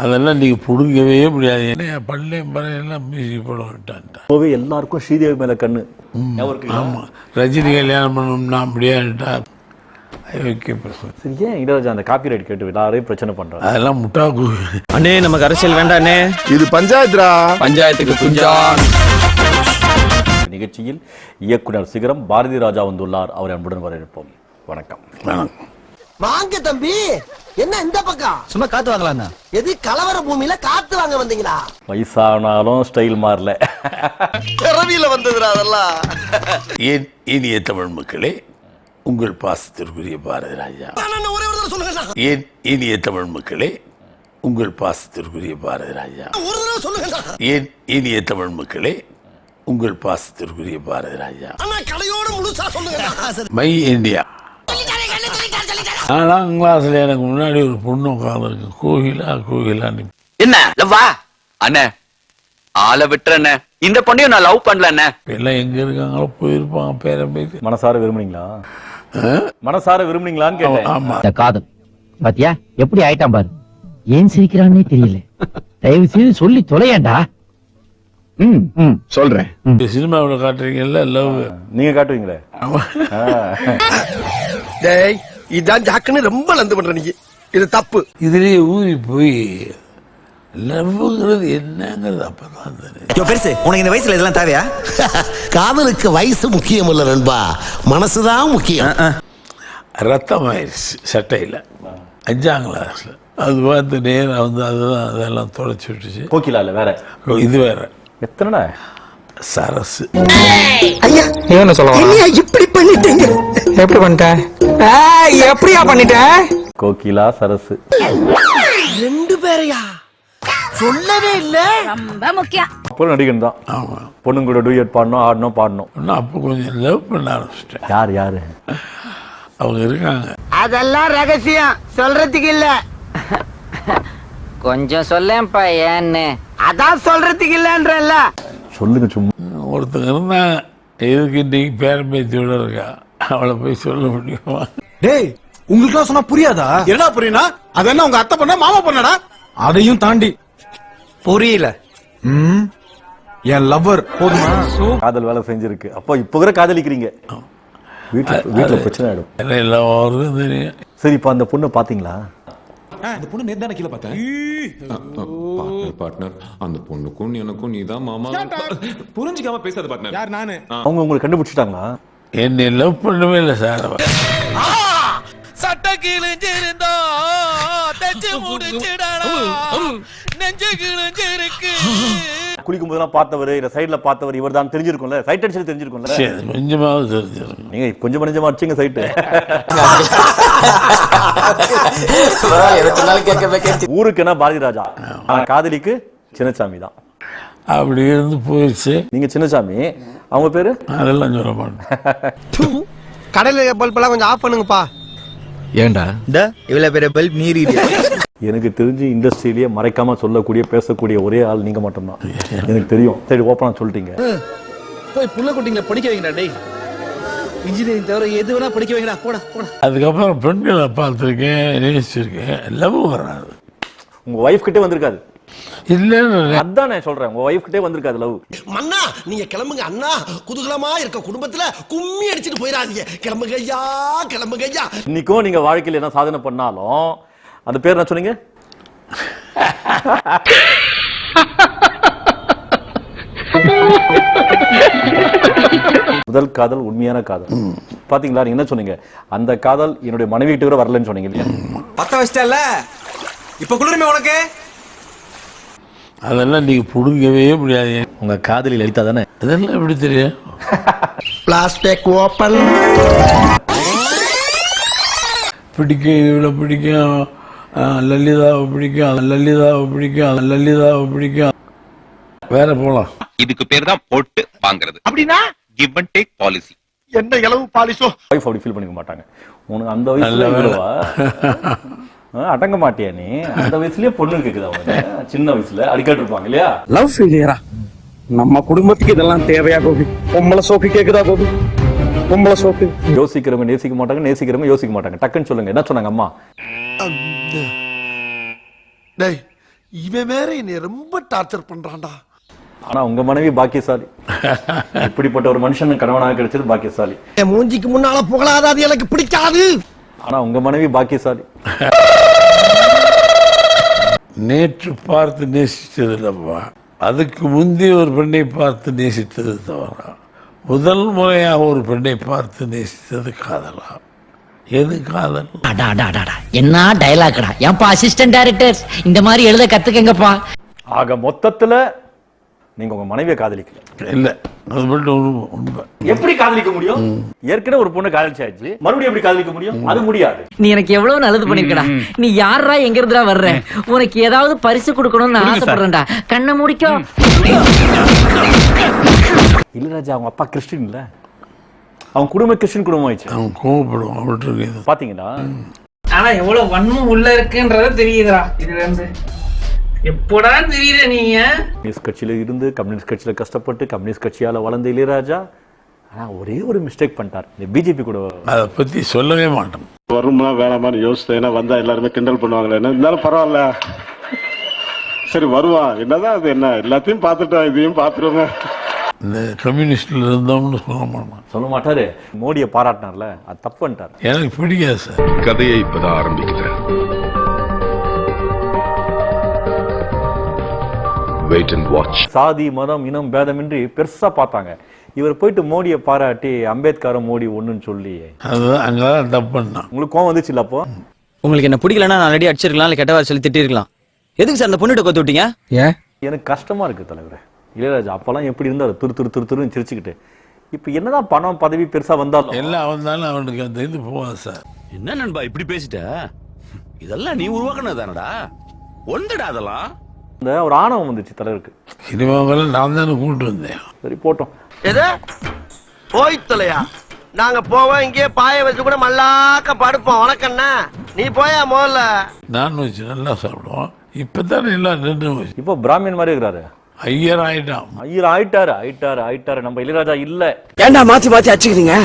அதெல்லாம் நீங்கள் பிடுங்கவே முடியாது. ஏன்னா பள்ளியும் பறையெல்லாம் மியூசிக் போட விட்டான்ட்டான் எல்லாருக்கும் ஸ்ரீதேவி மேல கண்ணு? ஆமாம் ரஜினி கல்யாணம் பண்ணணும்னா அப்படியாட்டா ஏன் இளையராஜா அந்த காப்பி ரைட் கேட்டு எல்லாரையும் பிரச்சனை பண்றாரு? அதெல்லாம் முட்டாக்கு. அண்ணே நமக்கு அரசியல் வேண்டாம் அண்ணே இது பஞ்சாயத்துரா? பஞ்சாயத்துக்கு குஞ்சா நிகழ்ச்சியில் இயக்குனர் சிகரம் பாரதி ராஜா வந்துள்ளார். அவரை அன்புடன் வரவேற்போம். வணக்கம். வேணாம் வாங்க தம்பி. என்ன இந்த பக்கம்? சும்மா காத்து வாங்கலாம்ண்ணா எது கலவர பூமியில காத்து வாங்க வந்தீங்களா? வயசானாலும் ஸ்டைல் மாறல. பிறவியில வந்ததுடா அதெல்லாம். ஏன் இனிய தமிழ் மக்களே உங்கள் பாசத்திற்குரிய பாரதி ராஜா. ஒரே ஒரு தடவை சொல்லுங்க ஏன் இனிய தமிழ் மக்களே உங்கள் பாசத்திற்குரிய பாரதி ராஜா. ஒரு தடவை சொல்லுங்க ஏன் இனிய தமிழ் மக்களே உங்கள் பாசத்திற்குரிய பாரதி ராஜா. அண்ணா கடையோட முழுசா சொல்லுங்க மை இந்தியா. நாலாம் கிளாஸ்ல எனக்கு முன்னாடி ஒரு பொண்ணு உட்காந்துருக்கு கோகிலா கோகிலான்னு என்ன? லவ்வா அண்ணே ஆளை விட்டுறண்ணே. இந்த பொண்ணையும் நான் லவ் பண்ணல அண்ணே எல்லாம் எங்க இருக்காங்களோ போயிருப்பாங்க பேர பேசி. மனசார விரும்புனீங்களா? மனசார விரும்புனீங்களான்னு கேட்டேன். ஆமா. இந்த காதல். பாத்தியா? எப்படி ஆயிட்டான் பாரு. ஏன் சிரிக்கிறான்னே தெரியல. தயவு செய்து சொல்லி தொலையேண்டா. ம் ம். சொல்றேன். இந்த சினிமாவில் காட்டுறீங்கல்ல லவ். நீங்க காட்டுவீங்களே. டேய் இதான் ஜாக்குன்னு ரொம்ப லந்து பண்ற நீ. இது தப்பு. இதுலயே ஊறி போய் லவ்ங்கிறது என்னங்கிறது அப்பதான் தெரியும். பெருசு உனக்கு இந்த வயசுல இதெல்லாம் தேவையா? காதலுக்கு வயசு முக்கியம் இல்ல நண்பா. மனசுதான் முக்கியம். ரத்தம் ஆயிடுச்சு சட்டையில். அஞ்சாம் கிளாஸில் அது பார்த்து நேராக வந்து அதுதான் அதெல்லாம் தொடச்சி விட்டுச்சு. கோகிலா இல்ல வேற இது வேற. எத்தனைடா? சரசு. என்ன சொல்ல இப்படி பண்ணிட்டீங்க? எப்படி பண்ணிட்டேன் எப்படியா பண்ணிட்டேன் கோகிலா சரசு. ரெண்டு பேரையா? சொல்லவே இல்ல. ரொம்ப முக்கியம். அப்போ நடிகன் தான். ஆமாம் பொண்ணுங்களோட டூயட் பாடணும் ஆடணும் பாடணும். இன்னும் அப்போ கொஞ்சம் லவ் பண்ண ஆரம்பிச்சிட்டேன். யார் யாரு? அவங்க இருக்காங்க. அதெல்லாம் ரகசியம். சொல்றதுக்கு இல்ல. கொஞ்சம் சொல்லேன்ப்பா ஏன்னு. அதான் சொல்றதுக்கு இல்லன்றல்ல சொல்லுங்க சும்மா. ஒருத்தங்க இருந்தாங்க. எதுக்கு இன்னைக்கு பேரம்பேத்தியோட இருக்கா? அவளை போய் சொல்ல முடியுமா? டேய் உங்களுக்கு சொன்னா புரியாதா? என்ன புரியுனா? அது என்ன உங்க அத்தை பண்ண மாமா பண்ணடா? அதையும் தாண்டி. புரியல. ம் என் லவ்வர் போதுமா? காதல் வேலை செஞ்சிருக்கு. அப்போ இப்போ கூட காதலிக்கிறீங்க. வீட்டுல வீட்டுல பிரச்சனை ஆயிடும். என்ன எல்லாம் வருதுன்னு தெரியும். சரி இப்போ அந்த பொண்ணை பாத்தீங்களா? இந்த பொண்ணு நேத்து தானே கீழே பார்த்தேன். பார்ட்னர் பார்ட்னர் அந்த பொண்ணுக்கும் எனக்கும் நீதான் மாமா. புரிஞ்சுக்காம பேசாத பார்ட்னர் யார் நானு? அவங்க உங்களை கண்டுபிடிச்சிட்டாங்களா? என்னை லவ் பண்ணவே இல்லை சார் சட்ட கிழிஞ்சிருந்தா தச்சு முடிச்சிடலாம் நெஞ்சு கிழிஞ்சிருக்கு. குளிக்கும் போதெல்லாம் பார்த்தவர் இல்ல சைடுல பார்த்தவர் இவர் தான் தெரிஞ்சிருக்கும்ல. சைட் அடிச்சு தெரிஞ்சிருக்கும்ல. சரி கொஞ்சமாவது தெரிஞ்சிருக்கும் நீங்க கொஞ்சம் கொஞ்சமா அடிச்சீங்க சைட்டு ஊருக்கு என்ன பாரதி ராஜா காதலிக்கு சின்னசாமி தான் அப்படி இருந்து போயிடுச்சு. நீங்க சின்னசாமி அவங்க பேரு? அதெல்லாம் சொல்ல மாட்டேன். கடையில பல்ப் எல்லாம் கொஞ்சம் ஆஃப் பண்ணுங்கப்பா. ஏண்டா? இந்த இவ்வளவு பெரிய பல்ப் நீரி எனக்கு தெரிஞ்சு இண்டஸ்ட்ரியிலேயே மறைக்காம சொல்லக்கூடிய பேசக்கூடிய ஒரே ஆள் நீங்க மட்டும்தான். எனக்கு தெரியும். சரி ஓப்பனா சொல்லிட்டீங்க. போய் புள்ள குட்டிங்களை படிக்க வைங்கடா டேய். இன்ஜினியரிங் தவிர எது வேணா படிக்க வைங்கடா போடா போடா. அதுக்கப்புறம் பெண்களை பார்த்துருக்கேன் நேசிச்சிருக்கேன் லவ் வராது. உங்க ஒய்ஃப் கிட்டே வந்திருக்காது. இல்லைன்னு அதான் நான் சொல்றேன் உங்க ஒய்ஃப் கிட்டே வந்திருக்காது லவ் மன்னா நீங்க கிளம்புங்க அண்ணா. குதூகலமா இருக்க குடும்பத்துல கும்மி அடிச்சிட்டு போயிடாதீங்க. கிளம்புங்க ஐயா கிளம்புங்க ஐயா இன்னைக்கும் நீங்க வாழ்க்கையில என்ன சாதனை பண்ணாலும் அந்த பேர் என்ன சொன்னீங்க? முதல் காதல் உண்மையான காதல். பாத்தீங்களா நீங்க என்ன சொன்னீங்க? அந்த காதல் என்னுடைய மனைவி கிட்ட கூட வரலன்னு சொன்னீங்க இல்லையா? பத்த வச்சிட்டல இப்ப குளிருமே உனக்கு? அதெல்லாம் நீங்கள் பிடுங்கவே முடியாது. உங்க காதலி லலிதா தானே? அதெல்லாம் எப்படி தெரியும்? பிளாஸ்டிக் ஓபன் பிடிக்கும் இவ்வளோ பிடிக்கும். லலிதாவை பிடிக்கும் லலிதாவை பிடிக்கும் லலிதாவை பிடிக்கும். வேற போகலாம் இதுக்கு பேர் தான் போட்டு வாங்குறது. அப்படின்னா? கிவ் அண்ட் டேக் பாலிசி என்ன இளவு பாலிசோ ஒய்ஃப் அப்படி ஃபீல் பண்ணிக்க மாட்டாங்க. உனக்கு அந்த வயசுல அடங்க மாட்டியா நீ? அந்த வயசுலயே பொண்ணு கேக்குது அவங்க சின்ன வயசுல அடிக்கடி இருப்பாங்க இல்லையா? லவ் ஃபெயிலியரா நம்ம குடும்பத்துக்கு இதெல்லாம் தேவையா கோபி? பொம்பளை சோக்கு கேக்குதா கோபி? பொம்பளை சோக்கு? யோசிக்கிறவங்க நேசிக்க மாட்டாங்க நேசிக்கிறவங்க யோசிக்க மாட்டாங்க. டக்குன்னு சொல்லுங்க என்ன சொன்னாங்க அம்மா? டேய் இவன் வேற என்னை ரொம்ப டார்ச்சர் பண்றான்டா. ஆனா உங்க மனைவி பாக்கியசாலி. இப்படிப்பட்ட ஒரு மனுஷன் கணவனாக கிடைச்சது பாக்கியசாலி. என் மூஞ்சிக்கு முன்னால புகழாத அது எனக்கு பிடிக்காது. ஆனா உங்க மனைவி பாக்கியசாலி. நேற்று பார்த்து நேசித்தது இல்லப்பா. அதுக்கு முந்தைய ஒரு பெண்ணை பார்த்து நேசித்தது தவறா. முதல் முறையாக ஒரு பெண்ணை பார்த்து நேசித்தது காதலா. எது காதல்? அடா அடா அடா, அடா. என்ன டயலாக்டா ஏன்பா அசிஸ்டன்ட் டைரக்டர் இந்த மாதிரி எழுத கத்துக்கங்கப்பா. ஆக மொத்தத்துல நீங்க உங்க மனைவியை காதலிக்கல. இல்லை அது மட்டும் உண்மை உண்மை. எப்படி காதலிக்க முடியும்? ஏற்கனவே ஒரு பொண்ணு காதலிச்சாச்சு. மறுபடியும் எப்படி காதலிக்க முடியும்? அது முடியாது. நீ எனக்கு எவ்வளவு நல்லது பண்ணிருக்கடா. நீ யாரா எங்க இருந்துடா வர்ற உனக்கு ஏதாவது பரிசு கொடுக்கணும்னு ஆசைப்படுறேன்டா. கண்ணை முடிக்கோ. இளையராஜா அவங்க அப்பா கிறிஸ்டின் இல்ல? அவங்க குடும்பம் கிறிஸ்டின் குடும்பம் ஆயிடுச்சு அவன் கோவப்படுவான் விட்டுருக்கு பாத்தீங்கன்னா ஆனா எவ்வளவு வன்மம் உள்ள இருக்குன்றத தெரியுதுடா இதுல இருந்து. எப்படா தெரியுற நீங்க? கம்யூனிஸ்ட் கட்சியில இருந்து கம்யூனிஸ்ட் கட்சியில கஷ்டப்பட்டு கம்யூனிஸ்ட் கட்சியால வளர்ந்த இளையராஜா ஆனா ஒரே ஒரு மிஸ்டேக் பண்ணிட்டார். இந்த பிஜேபி கூட அதை பற்றி சொல்லவே மாட்டோம். வருமா வேணாமான்னு யோசித்தேன் ஏன்னா வந்தா எல்லாருமே கிண்டல் பண்ணுவாங்களே. என்ன இருந்தாலும் பரவாயில்ல. சரி வருவான் என்னதான் அது என்ன? எல்லாத்தையும் பார்த்துட்டோம் இதையும் பார்த்துருவோங்க இந்த கம்யூனிஸ்டில் இருந்தோம்னு சொல்ல மாட்டான் சொல்ல மாட்டாரு. மோடியை பாராட்டினார்ல அது தப்பு பண்ணிட்டார். எனக்கு பிடிக்காது சார். கதையை இப்பதான் ஆரம்பிக்கிறேன். வெயிட் அண்ட் வாட்ச் சாதி மதம் இனம் பேதமின்றி பெருசா பார்த்தாங்க. இவர் போயிட்டு மோடியை பாராட்டி அம்பேத்கரை மோடி ஒண்ணுன்னு சொல்லி. அதுதான் அங்கே தான் தப்பு பண்ணான். உங்களுக்கு கோவம் வந்துச்சு இல்ல அப்போ? உங்களுக்கு என்ன பிடிக்கலன்னா நான் ரெடி அடிச்சிருக்கலாம் இல்ல கெட்ட வார்த்தை சொல்லி திட்டிருக்கலாம். எதுக்கு சார் அந்த பொண்ணுகிட்ட கொத்து விட்டீங்க? ஏன்? எனக்கு கஷ்டமா இருக்கு தலைவரே. இளையராஜா அப்பெல்லாம் எப்படி இருந்தாரு துரு துரு துரு துருன்னு சிரிச்சுக்கிட்டு. இப்ப என்னதான் பணம் பதவி பெருசா வந்தாலும். எல்லாம் வந்தாலும் அவனுக்கு அந்த இது போவான் சார். என்ன நண்பா இப்படி பேசிட்ட? இதெல்லாம் நீ உருவாக்குனதானடா ஒன்றுடா அதெல்லாம். இந்த ஒரு ஆணவம் வந்துச்சு தலைவருக்கு. சினிமாவில் நான் தானே கூப்பிட்டு வந்தேன். சரி போட்டோம். எது? போய் தொலையா நாங்க போவோம் இங்கே பாய வச்சு கூட மல்லாக்க படுப்போம். உனக்கண்ணா நீ போயா முதல்ல? நான்வெஜ் நல்லா சாப்பிடுவோம். இப்போ தானே எல்லாம் நின்று போச்சு இப்போ பிராமின் மாதிரி இருக்கிறாரு. ஐயர் ஆயிட்டான். ஐயர் ஆயிட்டாரு ஆயிட்டாரு ஆயிட்டாரு. நம்ம இளையராஜா இல்ல. ஏன்டா மாத்தி மாத்தி அடிச்சுக்கிறீங்க?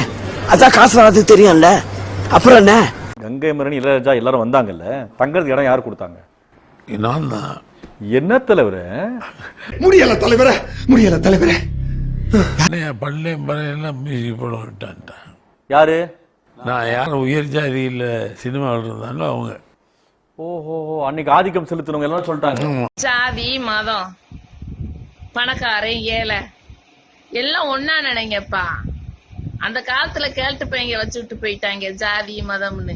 அதான் காசு வராது தெரியும்ல. அப்புறம் என்ன? கங்கை மரணி இளையராஜா எல்லாரும் வந்தாங்கல்ல. தங்கறதுக்கு இடம் யார் கொடுத்தாங்க? நான் தான். என்ன தலைவரு? முடியல தலைவரே முடியல தலைவரே. பள்ளியும் பறையெல்லாம் மியூசிக் போட விட்டான்ட்டான் யாரு? நான் யார்? உயர் ஜாதியில் சினிமாவில் இருந்தாங்களோ அவங்க. ஓஹோ அன்னைக்கு ஆதிக்கம் செலுத்தினவங்க எல்லாம் சொல்லிட்டாங்க. சாதி மதம் பணக்காரன் ஏழை எல்லாம் ஒன்னா நினைங்கப்பா. அந்த காலத்துல கேட்டு பையங்க வச்சு விட்டு போயிட்டாங்க ஜாதி மதம்னு.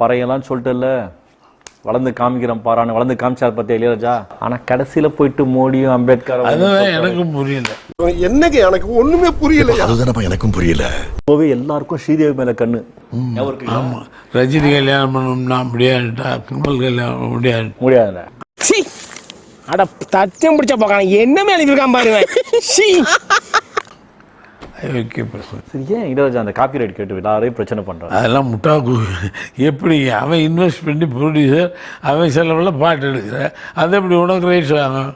பறையெல்லாம் சொல்லிட்டுல்ல வளர்ந்து காமிக்கிறேன் பாரான்னு வளர்ந்து காமிச்சார் பத்தியா இளையராஜா? ஆனா கடைசியில போயிட்டு மோடியும் அம்பேத்கர் அதுதான் எனக்கும் புரியல. என்னங்க எனக்கு ஒண்ணுமே புரியல அதுதானப்பா எனக்கும் புரியல. இப்போவே எல்லாருக்கும் ஸ்ரீதேவி மேல கண்ணு. இருக்குல்ல? ஆமாம் ரஜினி கல்யாணம் பண்ணோம்னா முடியாதுட்டா கமல் கல்யாணம் முடியாது. முடியாதுல்ல. அட தச்சம் பிடிச்ச போக்கான. என்ன மேல இருக்கான் பாருவேன் சரி ஏன் இளையராஜா அந்த காப்பி ரைட் கேட்டு எல்லாரையும் பிரச்சனை பண்றாரு. அதெல்லாம் முட்டாக்கு எப்படி அவன் இன்வெஸ்ட் பண்ணி ப்ரொடியூசர் அவன் செலவில் பாட்டு எடுக்கிற அது எப்படி உனக்கு ரைட்ஸ் வாங்கும்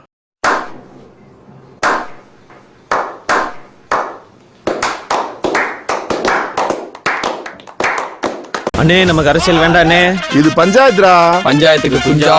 அண்ணே நமக்கு அரசியல் வேண்டாண்ணே இது பஞ்சாயத்துடா பஞ்சாயத்துக்கு குஞ்சா